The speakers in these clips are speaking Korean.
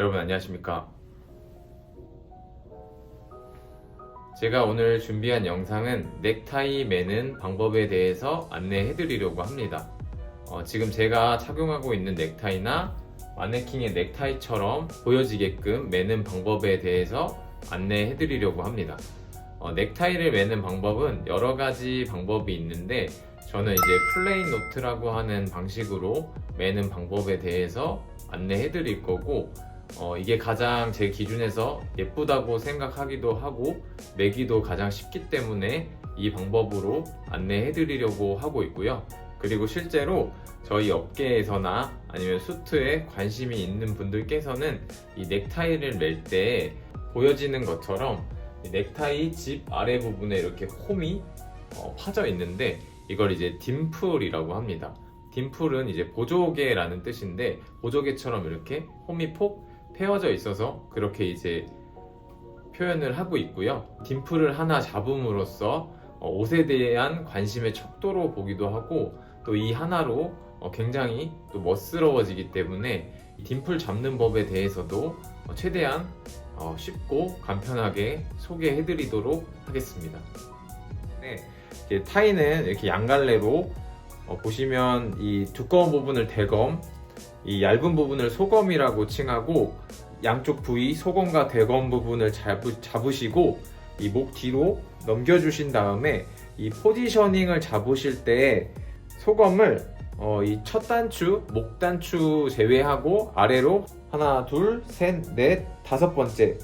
여러분 안녕하십니까? 제가 오늘 준비한 영상은 넥타이 매는 방법에 대해서 안내해 드리려고 합니다. 어, 지금 제가 착용하고 있는 넥타이나 마네킹의 넥타이처럼 보여지게끔 매는 방법에 대해서 안내해 드리려고 합니다. 어, 넥타이를 매는 방법은 여러 가지 방법이 있는데 저는 이제 플레인 노트라고 하는 방식으로 매는 방법에 대해서 안내해 드릴 거고 어, 이게 가장 제 기준에서 예쁘다고 생각하기도 하고 매기도 가장 쉽기 때문에 이 방법으로 안내해 드리려고 하고 있고요. 그리고 실제로 저희 업계에서나 아니면 수트에 관심이 있는 분들께서는 이 넥타이를 멜 때 보여지는 것처럼 이 넥타이 집 아래 부분에 이렇게 홈이 어, 파져 있는데 이걸 이제 딤플이라고 합니다. 딤플은 이제 보조개라는 뜻인데 보조개처럼 이렇게 홈이 폭 패어져 있어서 그렇게 이제 표현을 하고 있고요. 딤플을 하나 잡음으로써 어, 옷에 대한 관심의 척도로 보기도 하고 또 이 하나로 어, 굉장히 또 멋스러워지기 때문에 이 딤플 잡는 법에 대해서도 어, 최대한 어, 쉽고 간편하게 소개해드리도록 하겠습니다. 네, 타이는 이렇게 양갈래로 어, 보시면 이 두꺼운 부분을 대검, 이 얇은 부분을 소검이라고 칭하고 양쪽 부위 소검과 대검 부분을 잡으, 잡으시고 이 목 뒤로 넘겨주신 다음에 이 포지셔닝을 잡으실 때 소검을 어, 이 첫 단추, 목 단추 제외하고 아래로 하나, 둘, 셋, 넷, 다섯 번째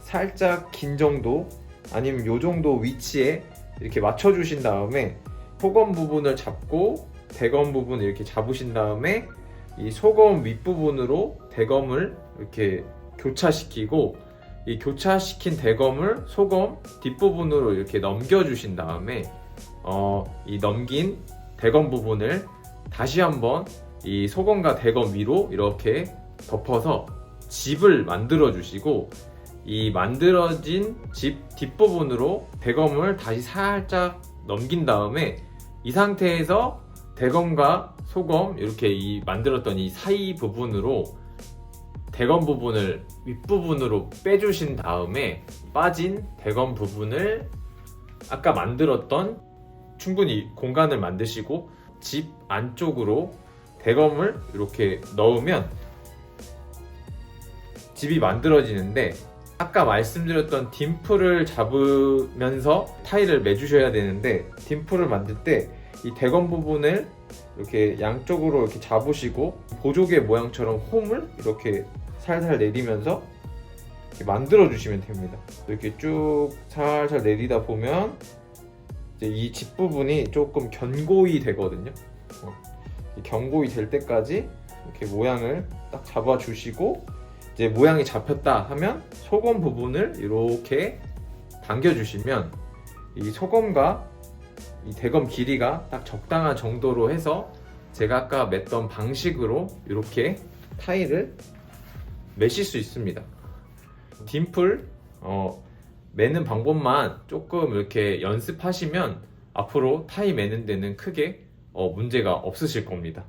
살짝 긴 정도 아니면 요 정도 위치에 이렇게 맞춰주신 다음에 소검 부분을 잡고 대검 부분 이렇게 잡으신 다음에 이 소검 윗부분으로 대검을 이렇게 교차시키고 이 교차시킨 대검을 소검 뒷부분으로 이렇게 넘겨주신 다음에 어, 이 넘긴 대검 부분을 다시 한번 이 소검과 대검 위로 이렇게 덮어서 집을 만들어 주시고 이 만들어진 집 뒷부분으로 대검을 다시 살짝 넘긴 다음에 이 상태에서 대검과 소검 이렇게 이 만들었던 이 사이 부분으로 대검 부분을 윗부분으로 빼주신 다음에 빠진 대검 부분을 아까 만들었던 충분히 공간을 만드시고 집 안쪽으로 대검을 이렇게 넣으면 집이 만들어지는데 아까 말씀드렸던 딤플을 잡으면서 타일을 매주셔야 되는데 딤플을 만들 때 이 대검 부분을 이렇게 양쪽으로 이렇게 잡으시고 보조개 모양처럼 홈을 이렇게 살살 내리면서 만들어 주시면 됩니다. 이렇게 쭉 살살 내리다 보면 이제 이 집 부분이 조금 견고히 되거든요. 어, 이 견고히 될 때까지 이렇게 모양을 딱 잡아 주시고 이제 모양이 잡혔다 하면 소금 부분을 이렇게 당겨 주시면 이 소금과 이 대검 길이가 딱 적당한 정도로 해서 제가 아까 맸던 방식으로 이렇게 타일을 매실 수 있습니다. 딤플 어, 매는 방법만 조금 이렇게 연습하시면 앞으로 타이 매는 데는 크게 어, 문제가 없으실 겁니다.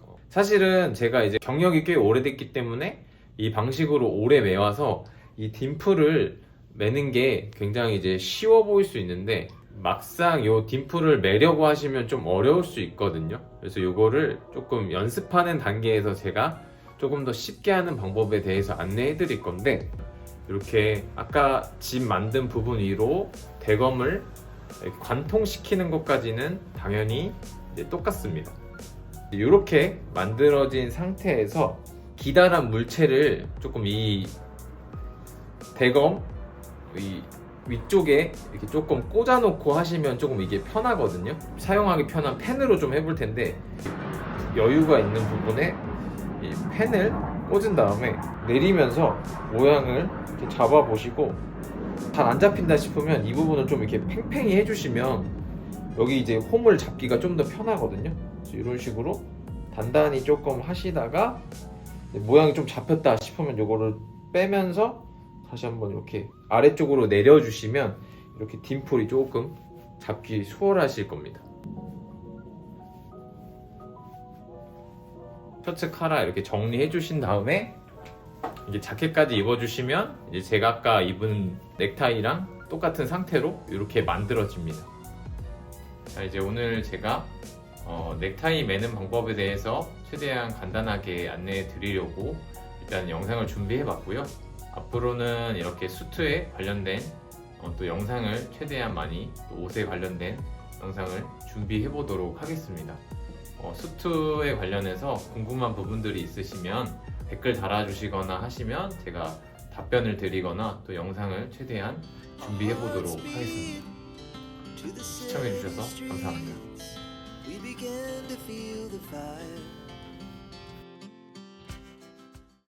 어, 사실은 제가 이제 경력이 꽤 오래됐기 때문에 이 방식으로 오래 매와서 이 딤플을 매는 게 굉장히 이제 쉬워 보일 수 있는데 막상 요 딤플을 매려고 하시면 좀 어려울 수 있거든요. 그래서 요거를 조금 연습하는 단계에서 제가 조금 더 쉽게 하는 방법에 대해서 안내해 드릴 건데 이렇게 아까 집 만든 부분 위로 대검을 관통시키는 것까지는 당연히 똑같습니다. 이렇게 만들어진 상태에서 기다란 물체를 조금 이 대검 이 위쪽에 이렇게 조금 꽂아놓고 하시면 조금 이게 편하거든요. 사용하기 편한 펜으로 좀 해볼 텐데 여유가 있는 부분에 이 펜을 꽂은 다음에 내리면서 모양을 이렇게 잡아 보시고 잘 안 잡힌다 싶으면 이 부분을 좀 이렇게 팽팽히 해주시면 여기 이제 홈을 잡기가 좀 더 편하거든요. 이런 식으로 단단히 조금 하시다가 모양이 좀 잡혔다 싶으면 이거를 빼면서 다시 한번 이렇게 아래쪽으로 내려주시면 이렇게 딤플이 조금 잡기 수월하실 겁니다. 셔츠 카라 이렇게 정리해 주신 다음에 이게 자켓까지 입어주시면 이제 제가 아까 입은 넥타이랑 똑같은 상태로 이렇게 만들어집니다. 자 이제 오늘 제가 어, 넥타이 매는 방법에 대해서 최대한 간단하게 안내해 드리려고 일단 영상을 준비해 봤고요. 앞으로는 이렇게 수트에 관련된 어, 또 영상을 최대한 많이 또 옷에 관련된 영상을 준비해 보도록 하겠습니다. 어, 수트에 관련해서 궁금한 부분들이 있으시면 댓글 달아주시거나 하시면 제가 답변을 드리거나 또 영상을 최대한 준비해 보도록 하겠습니다. 시청해 주셔서 감사합니다.